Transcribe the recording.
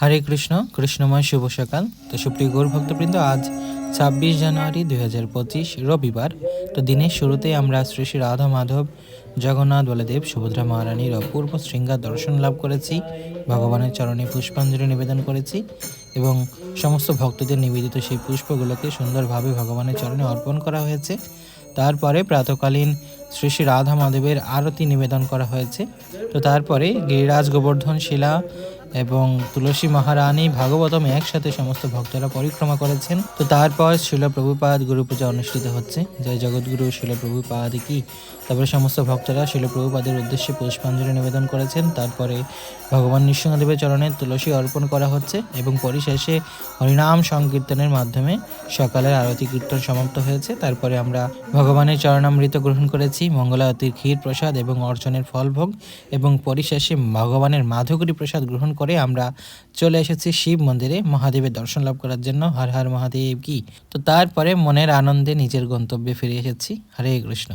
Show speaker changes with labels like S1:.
S1: হরে কৃষ্ণ, কৃষ্ণময় শুভ সকাল। তো সুপ্রিয় গৌর ভক্তবৃন্দ, আজ ছাব্বিশ জানুয়ারি দুই হাজার পঁচিশ রবিবার। তো দিনের শুরুতে আমরা শ্রী শ্রী রাধা মাধব জগন্নাথ বলদেব সুভদ্রা মহারানীর অপূর্ব শৃঙ্গার দর্শন লাভ করেছি, ভগবানের চরণে পুষ্পাঞ্জলি নিবেদন করেছি এবং সমস্ত ভক্তদের নিবেদিত সেই পুষ্পগুলোকে সুন্দরভাবে ভগবানের চরণে অর্পণ করা হয়েছে। তারপরে প্রাতকালীন শ্রী শ্রী রাধা মাধবের আরতি নিবেদন করা হয়েছে। তো তারপরে গিরিরাজ গোবর্ধন শিলা এবং তুলসী মহারানী ভাগবতম একসাথে সমস্ত ভক্তরা পরিক্রমা করেছেন। তো তারপর শিল প্রভুপাদ গুরু পূজা অনুষ্ঠিত হচ্ছে। জয় জগৎগুরু, শিল প্রভুপাদ কি? তারপরে সমস্ত ভক্তরা শিল প্রভুপাদের উদ্দেশ্যে পুষ্পাঞ্জলি নিবেদন করেছেন। তারপরে ভগবান নৃসিংহদেবের চরণে তুলসী অর্পণ করা হচ্ছে এবং পরিশেষে হরিনাম সংকীর্তনের মাধ্যমে সকালের আরতি কীর্তন সমাপ্ত হয়েছে। তারপরে আমরা ভগবানের চরণামৃত গ্রহণ করেছি। মঙ্গলারতির ক্ষীর প্রসাদ এবং অর্চনের ফলভোগ এবং পরিশেষে ভগবানের মাধুকরী প্রসাদ গ্রহণ করে আমরা চলে এসেছি শিব মন্দিরে। মহাদেবের দর্শন লাভ করার জন্য। হর হর মহাদেব কি? তো তারপরে মনের আনন্দে নিজের গন্তব্যে ফিরে এসেছি। হরে কৃষ্ণ।